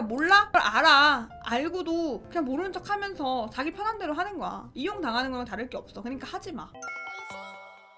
상대가 몰라? 그걸 알아. 알고도 그냥 모르는 척 하면서 자기 편한 대로 하는 거야. 이용 당하는 거랑 다를 게 없어. 그러니까 하지 마.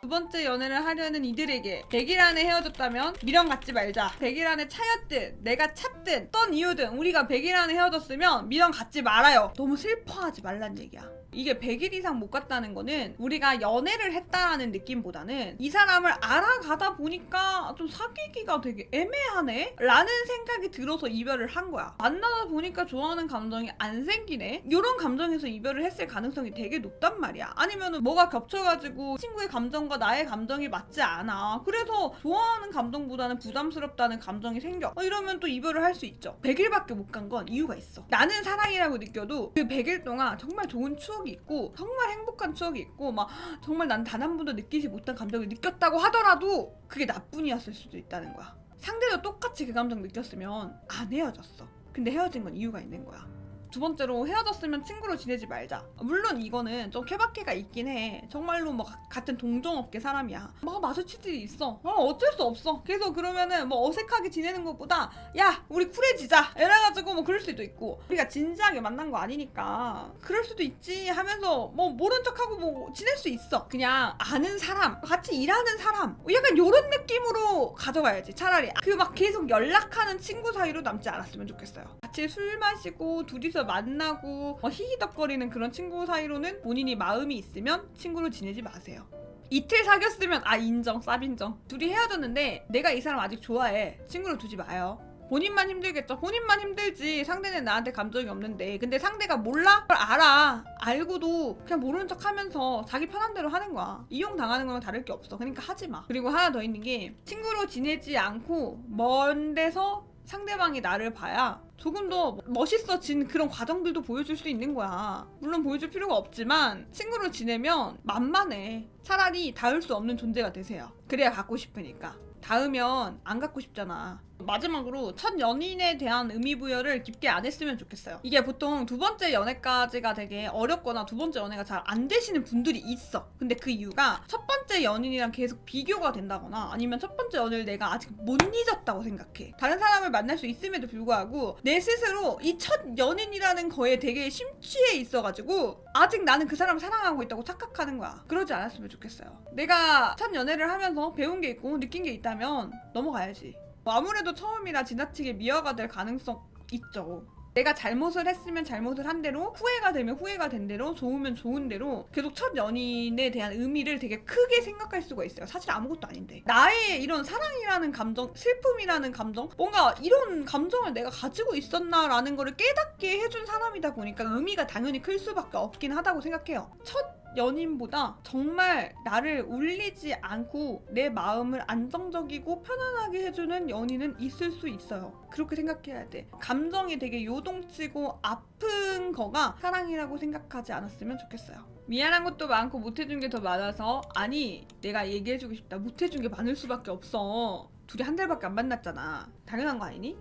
두 번째 연애를 하려는 이들에게 100일 안에 헤어졌다면 미련 갖지 말자. 100일 안에 차였든 내가 찼든 어떤 이유든 우리가 100일 안에 헤어졌으면 미련 갖지 말아요. 너무 슬퍼하지 말란 얘기야. 이게 100일 이상 못 갔다는 거는 우리가 연애를 했다라는 느낌보다는 이 사람을 알아가다 보니까 좀 사귀기가 되게 애매하네? 라는 생각이 들어서 이별을 한 거야. 만나다 보니까 좋아하는 감정이 안 생기네? 이런 감정에서 이별을 했을 가능성이 되게 높단 말이야. 아니면은 뭐가 겹쳐가지고 친구의 감정과 나의 감정이 맞지 않아. 그래서 좋아하는 감정보다는 부담스럽다는 감정이 생겨. 어, 이러면 또 이별을 할 수 있죠. 100일밖에 못 간 건 이유가 있어. 나는 사랑이라고 느껴도 그 100일 동안 정말 좋은 추억 이 있고 정말 행복한 추억이 있고 막 정말 난 단 한 번도 느끼지 못한 감정을 느꼈다고 하더라도 그게 나뿐이었을 수도 있다는 거야. 상대도 똑같이 그 감정 느꼈으면 안 헤어졌어. 근데 헤어진 건 이유가 있는 거야. 두 번째로 헤어졌으면 친구로 지내지 말자. 물론 이거는 좀 케바케가 있긴 해. 정말로 뭐 가- 같은 동종업계 사람이야. 뭐 마주칠 일이 있어. 어, 어쩔 수 없어. 그래서 그러면은 뭐 어색하게 지내는 것보다 야 우리 쿨해지자. 이래가지고 뭐 그럴 수도 있고 우리가 진지하게 만난 거 아니니까 그럴 수도 있지 하면서 뭐 모른 척하고 뭐 지낼 수 있어. 그냥 아는 사람, 같이 일하는 사람, 약간 요런 느낌으로 가져가야지. 차라리 그 막 계속 연락하는 친구 사이로 남지 않았으면 좋겠어요. 같이 술 마시고 둘이서 만나고 뭐 히히덕거리는 그런 친구 사이로는 본인이 마음이 있으면 친구로 지내지 마세요. 이틀 사귀었으면 아 인정 쌉인정. 둘이 헤어졌는데 내가 이 사람 아직 좋아해. 친구로 두지 마요. 본인만 힘들겠죠. 본인만 힘들지. 상대는 나한테 감정이 없는데. 근데 상대가 몰라? 그걸 알아. 알고도 그냥 모르는 척 하면서 자기 편한 대로 하는 거야. 이용 당하는 거랑 다를 게 없어. 그러니까 하지 마. 그리고 하나 더 있는 게 친구로 지내지 않고 먼 데서 상대방이 나를 봐야 조금 더 멋있어진 그런 과정들도 보여줄 수 있는 거야. 물론 보여줄 필요가 없지만 친구로 지내면 만만해. 차라리 닿을 수 없는 존재가 되세요. 그래야 갖고 싶으니까. 닿으면 안 갖고 싶잖아. 마지막으로 첫 연인에 대한 의미 부여를 깊게 안 했으면 좋겠어요. 이게 보통 두 번째 연애까지가 되게 어렵거나 두 번째 연애가 잘 안 되시는 분들이 있어. 근데 그 이유가 첫 번째 연인이랑 계속 비교가 된다거나 아니면 첫 번째 연애를 내가 아직 못 잊었다고 생각해. 다른 사람을 만날 수 있음에도 불구하고 내 스스로 이 첫 연인이라는 거에 되게 심취해 있어가지고 아직 나는 그 사람을 사랑하고 있다고 착각하는 거야. 그러지 않았으면 좋겠어요. 내가 첫 연애를 하면서 배운 게 있고 느낀 게 있다 면 넘어가야지. 뭐 아무래도 처음이라 지나치게 미화가 될 가능성 있죠. 내가 잘못을 했으면 잘못을 한 대로 후회가 되면 후회가 된 대로 좋으면 좋은 대로 계속 첫 연인에 대한 의미를 되게 크게 생각할 수가 있어요. 사실 아무것도 아닌데 나의 이런 사랑이 라는 감정, 슬픔이라는 감정, 뭔가 이런 감정을 내가 가지고 있었나라는 거를 깨닫게 해준 사람이다 보니까 의미가 당연히 클 수밖에 없긴 하다고 생각해요. 첫 연인보다 정말 나를 울리지 않고 내 마음을 안정적이고 편안하게 해주는 연인은 있을 수 있어요. 그렇게 생각해야 돼. 감정이 되게 요동치고 아픈 거가 사랑이라고 생각하지 않았으면 좋겠어요. 미안한 것도 많고 못해준 게 더 많아서 아니 내가 얘기해주고 싶다 못해준 게 많을 수밖에 없어. 둘이 한 달밖에 안 만났잖아. 당연한 거 아니니?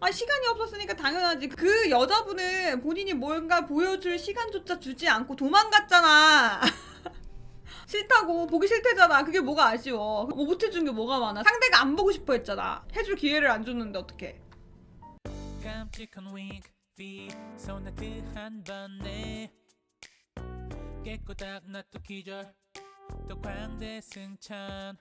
아 시간이 없었으니까 당연하지. 그 여자분은 본인이 뭔가 보여줄 시간조차 주지 않고 도망갔잖아. 싫다고 보기 싫대잖아. 그게 뭐가 아쉬워. 뭐 못해준 게 뭐가 많아. 상대가 안 보고 싶어 했잖아. 해줄 기회를 안 줬는데 어떡해. 깜찍한 윙크 손에 그한 번에. 깨꼬닥 나또 기절 또 광대 승천